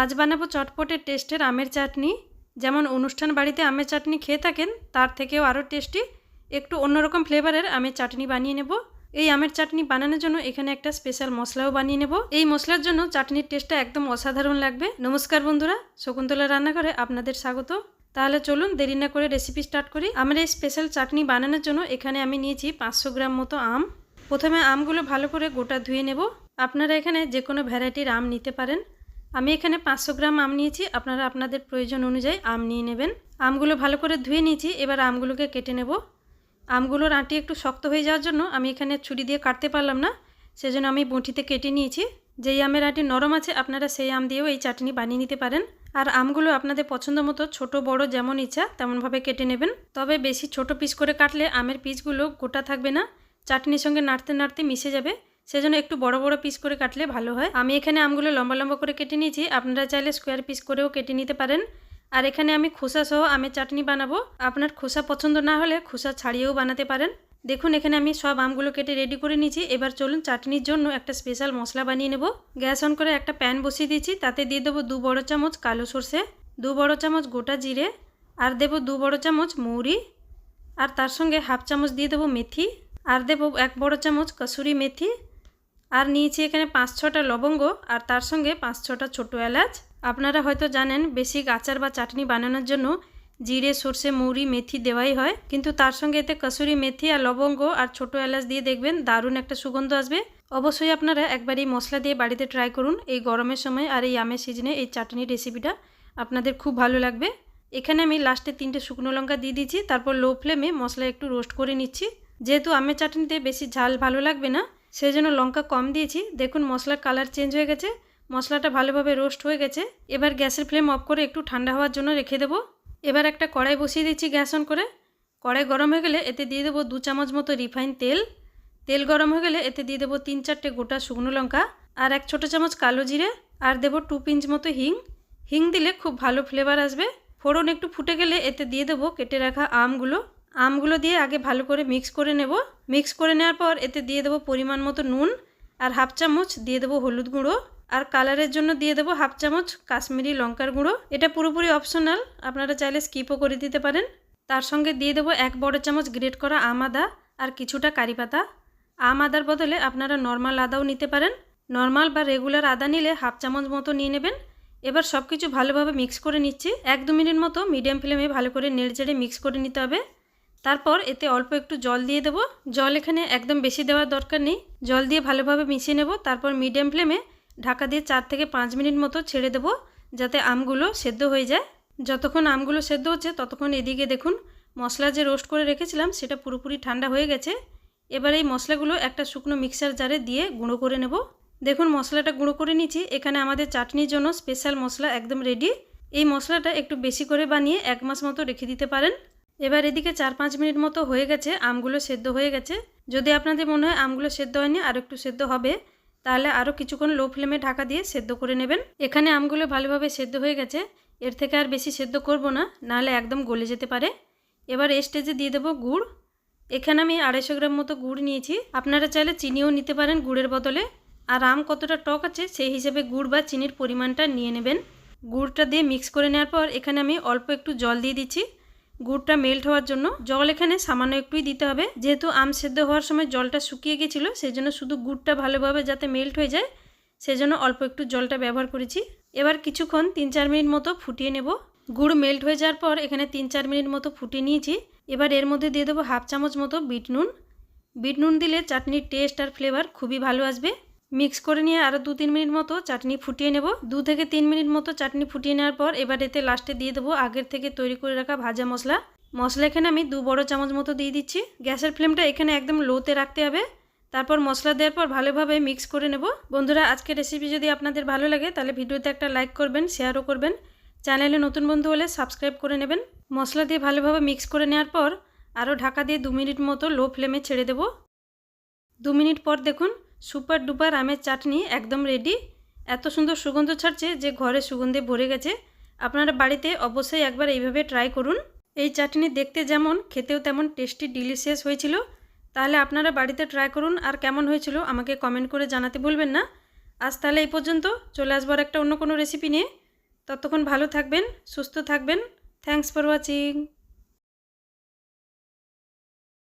আজ বানাবো চটপটে টেস্টের আমের চাটনি। যেমন অনুষ্ঠান বাড়িতে আমের চাটনি খেয়ে থাকেন, তার থেকেও আরও টেস্টি। একটু অন্যরকম ফ্লেভারের আমের চাটনি বানিয়ে নেব। এই আমের চাটনি বানানোর জন্য এখানে একটা স্পেশাল মশলাও বানিয়ে নেব। এই মশলার জন্য চাটনির টেস্টটা একদম অসাধারণ লাগবে। নমস্কার বন্ধুরা, শকুন্তলা রান্নাঘরে আপনাদের স্বাগত। তাহলে চলুন দেরি না করে রেসিপি স্টার্ট করি। আমার এই স্পেশাল চাটনি বানানোর জন্য এখানে আমি নিয়েছি পাঁচশো গ্রাম মতো আম। প্রথমে আমগুলো ভালো করে গোটা ধুয়ে নেব। আপনারা এখানে যে কোনো ভ্যারাইটির আম নিতে পারেন। আমি এখানে পাঁচশো গ্রাম আম নিয়েছি। আপনারা আপনাদের প্রয়োজন অনুযায়ী আম নিয়ে নেবেন। আমগুলো ভালো করে ধুয়ে নিয়েছি। এবার আমগুলোকে কেটে নেব। আমগুলোর আঁটি একটু শক্ত হয়ে যাওয়ার জন্য আমি এখানে ছুরি দিয়ে কাটতে পারলাম না। সেজন্য আমি বঁটিতে কেটে নিয়েছি। যেই আমের আঁটি নরম আছে, আপনারা সেই আম দিয়েও এই চাটনি বানিয়ে নিতে পারেন। আর আমগুলো আপনাদের পছন্দ মতো ছোট, বড়, যেমন ইচ্ছা তেমনভাবে কেটে নেবেন। তবে বেশি ছোট পিস করে কাটলে আমের পিসগুলো গোটা থাকবে না। চাটনির সঙ্গে নাড়তে নাড়তে মিশে যাবে। সেজন্য একটু বড় বড় পিস করে কাটলে ভালো হয়। আমি এখানে আমগুলো লম্বা লম্বা করে কেটে নিয়েছি। আপনারা চাইলে স্কোয়ার পিস করেও কেটে নিতে পারেন। আর এখানে আমি খোসা সহ আমের চাটনি বানাবো। আপনার খোসা পছন্দ না হলে খোসা ছাড়িয়েও বানাতে পারেন। দেখুন, এখানে আমি সব আমগুলো কেটে রেডি করে নিয়েছি। এবার চলুন চাটনির জন্য একটা স্পেশাল মশলা বানিয়ে নেব। গ্যাস অন করে একটা প্যান বসিয়ে দিয়েছি। তাতে দিয়ে দেবো দু বড় চামচ কালো সর্ষে, দু বড় চামচ গোটা জিরে, আর দেবো দু বড় চামচ মৌরি, আর তার সঙ্গে হাফ চামচ দিয়ে দেবো মেথি, আর দেবো এক বড় চামচ কসুরি মেথি আর নিয়েছি এখানে পাঁচ ছটা লবঙ্গ আর তার সঙ্গে পাঁচ ছটা ছোটো এলাচ। আপনারা হয়তো জানেন বেসিক আচার বা চাটনি বানানোর জন্য জিরে, সর্ষে, মৌরি, মেথি দেওয়াই হয়। কিন্তু তার সঙ্গে এতে কসুরি, মেথি আর লবঙ্গ আর ছোটো এলাচ দিয়ে দেখবেন দারুণ একটা সুগন্ধ আসবে। অবশ্যই আপনারা একবার এই মশলা দিয়ে বাড়িতে ট্রাই করুন। এই গরমের সময় আর এই আমের সিজনে এই চাটনির রেসিপিটা আপনাদের খুব ভালো লাগবে। এখানে আমি লাস্টে তিনটে শুকনো লঙ্কা দিয়ে দিচ্ছি তারপর লো ফ্লেমে মশলা একটু রোস্ট করে নিচ্ছি। যেহেতু আমের চাটনিতে বেশি ঝাল ভালো লাগবে না সেই জন্য লঙ্কা কম দিয়েছি। দেখুন, মশলার কালার চেঞ্জ হয়ে গেছে। মশলাটা ভালোভাবে রোস্ট হয়ে গেছে। এবার গ্যাসের ফ্লেম অফ করে একটু ঠান্ডা হওয়ার জন্য রেখে দেবো। এবার একটা কড়াই বসিয়ে দিচ্ছি গ্যাস অন করে। কড়াই গরম হয়ে গেলে এতে দিয়ে দেবো দু চামচ মতো রিফাইন তেল। তেল গরম হয়ে গেলে এতে দিয়ে দেবো তিন চারটে গোটা শুকনো লঙ্কা আর এক ছোটো চামচ কালো জিরে আর দেবো টু পিঞ্চ মতো হিং। হিং দিলে খুব ভালো ফ্লেভার আসবে। ফোড়ন একটু ফুটে গেলে এতে দিয়ে দেবো কেটে রাখা আমগুলো। আমগুলো দিয়ে আগে ভালো করে মিক্স করে নেব। মিক্স করে নেওয়ার পর এতে দিয়ে দেবো পরিমাণ মতো নুন আর হাফ চামচ দিয়ে দেবো হলুদ গুঁড়ো। আর কালারের জন্য দিয়ে দেবো হাফ চামচ কাশ্মীরি লঙ্কার গুঁড়ো। এটা পুরোপুরি অপশনাল আপনারা চাইলে স্কিপও করে দিতে পারেন। তার সঙ্গে দিয়ে দেবো এক বড় চামচ গ্রেট করা আম আদা আর কিছুটা কারি পাতা। আম আদার বদলে আপনারা নর্মাল আদাও নিতে পারেন। নর্মাল বা রেগুলার আদা নিলে হাফ চামচ মতো নিয়ে নেবেন। এবার সব কিছু ভালোভাবে মিক্স করে নিচ্ছি। এক দু মিনিট মতো মিডিয়াম ফ্লেমে ভালো করে নেড়ে চেড়ে মিক্স করে নিতে হবে। তারপর এতে অল্প একটু জল দিয়ে দেবো। জল এখানে একদম বেশি দেওয়ার দরকার নেই। জল দিয়ে ভালোভাবে মিশিয়ে নেব। তারপর মিডিয়াম ফ্লেমে ঢাকা দিয়ে চার থেকে পাঁচ মিনিট মতো ছেড়ে দেবো যাতে আমগুলো সেদ্ধ হয়ে যায়। যতক্ষণ আমগুলো সেদ্ধ হচ্ছে ততক্ষণ এদিকে দেখুন, মশলা যে রোস্ট করে রেখেছিলাম সেটা পুরোপুরি ঠান্ডা হয়ে গেছে। এবার এই মশলাগুলো একটা শুকনো মিক্সার জারে দিয়ে গুঁড়ো করে নেব। দেখুন, মশলাটা গুঁড়ো করে নিচ্ছি। এখানে আমাদের চাটনির জন্য স্পেশাল মশলা একদম রেডি এই মশলাটা একটু বেশি করে বানিয়ে এক মাস মতো রেখে দিতে পারেন। এবার এদিকে চার পাঁচ মিনিট মতো হয়ে গেছে, আমগুলো সেদ্ধ হয়ে গেছে। যদি আপনাদের মনে হয় আমগুলো সেদ্ধ হয়নি, আর একটু সেদ্ধ হবে, তাহলে আরও কিছুক্ষণ লো ফ্লেমে ঢাকা দিয়ে সেদ্ধ করে নেবেন। এখানে আমগুলো ভালোভাবে সেদ্ধ হয়ে গেছে, এর থেকে আর বেশি সেদ্ধ করব না, নাহলে একদম গলে যেতে পারে। এবার এই স্টেজে দিয়ে দেবো গুড়। এখানে আমি আড়াইশো গ্রাম মতো গুড় নিয়েছি। আপনারা চাইলে চিনিও নিতে পারেন গুড়ের বদলে। আর আম কতটা টক আছে, সেই হিসেবে গুড় বা চিনির পরিমাণটা নিয়ে নেবেন। গুড়টা দিয়ে মিক্স করে নেওয়ার পর এখানে আমি অল্প একটু জল দিয়ে দিচ্ছি। গুড়টা মেল্ট হওয়ার জন্য জল এখানে সামান্য একটুই দিতে হবে। যেহেতু আম সেদ্ধ হওয়ার সময় জলটা শুকিয়ে গেছিল সেই জন্য শুধু গুড়টা ভালোভাবে যাতে মেল্ট হয়ে যায়, সেজন্য অল্প একটু জলটা ব্যবহার করেছি। এবার কিছুক্ষণ তিন চার মিনিট মতো ফুটিয়ে নেব। গুড় মেল্ট হয়ে যাওয়ার পর এখানে তিন চার মিনিট মতো ফুটিয়ে নিয়েছি। এবার এর মধ্যে দিয়ে দেবো হাফ চামচ মতো বিট নুন। বিট নুন দিলে চাটনির টেস্ট আর ফ্লেভার খুবই ভালো আসবে। মিক্স করে নিয়ে আরও দু তিন মিনিট মতো চাটনি ফুটিয়ে নেব। দু থেকে তিন মিনিট মতো চাটনি ফুটিয়ে নেওয়ার পর এবার এতে লাস্টে দিয়ে দেবো আগের থেকে তৈরি করে রাখা ভাজা মশলা। মশলা এখানে আমি দু বড় চামচ মতো দিয়ে দিচ্ছি। গ্যাসের ফ্লেমটা এখানে একদম লোতে রাখতে হবে। তারপর মশলা দেওয়ার পর ভালোভাবে মিক্স করে নেব। বন্ধুরা, আজকের রেসিপি যদি আপনাদের ভালো লাগে, তাহলে ভিডিওতে একটা লাইক করবেন শেয়ারও করবেন। চ্যানেলে নতুন বন্ধু হলে সাবস্ক্রাইব করে নেবেন। মশলা দিয়ে ভালোভাবে মিক্স করে নেওয়ার পর আরও ঢাকা দিয়ে দু মিনিট মতো লো ফ্লেমে ছেড়ে দেব। দু মিনিট পর দেখুন সুপার ডুপার আমের চাটনি একদম রেডি এত সুন্দর সুগন্ধ ছাড়ছে যে ঘরে সুগন্ধে ভরে গেছে। আপনারা বাড়িতে অবশ্যই একবার এইভাবে ট্রাই করুন। এই চাটনি দেখতে যেমন, খেতেও তেমন টেস্টি ডিলিশিয়াস হয়েছিল। তাহলে আপনারা বাড়িতে ট্রাই করুন আর কেমন হয়েছিল আমাকে কমেন্ট করে জানাতে ভুলবেন না। আজ তাহলে এই পর্যন্ত, চলে আসবার একটা অন্য কোনো রেসিপি নিয়ে। ততক্ষণ ভালো থাকবেন, সুস্থ থাকবেন। Thanks for watching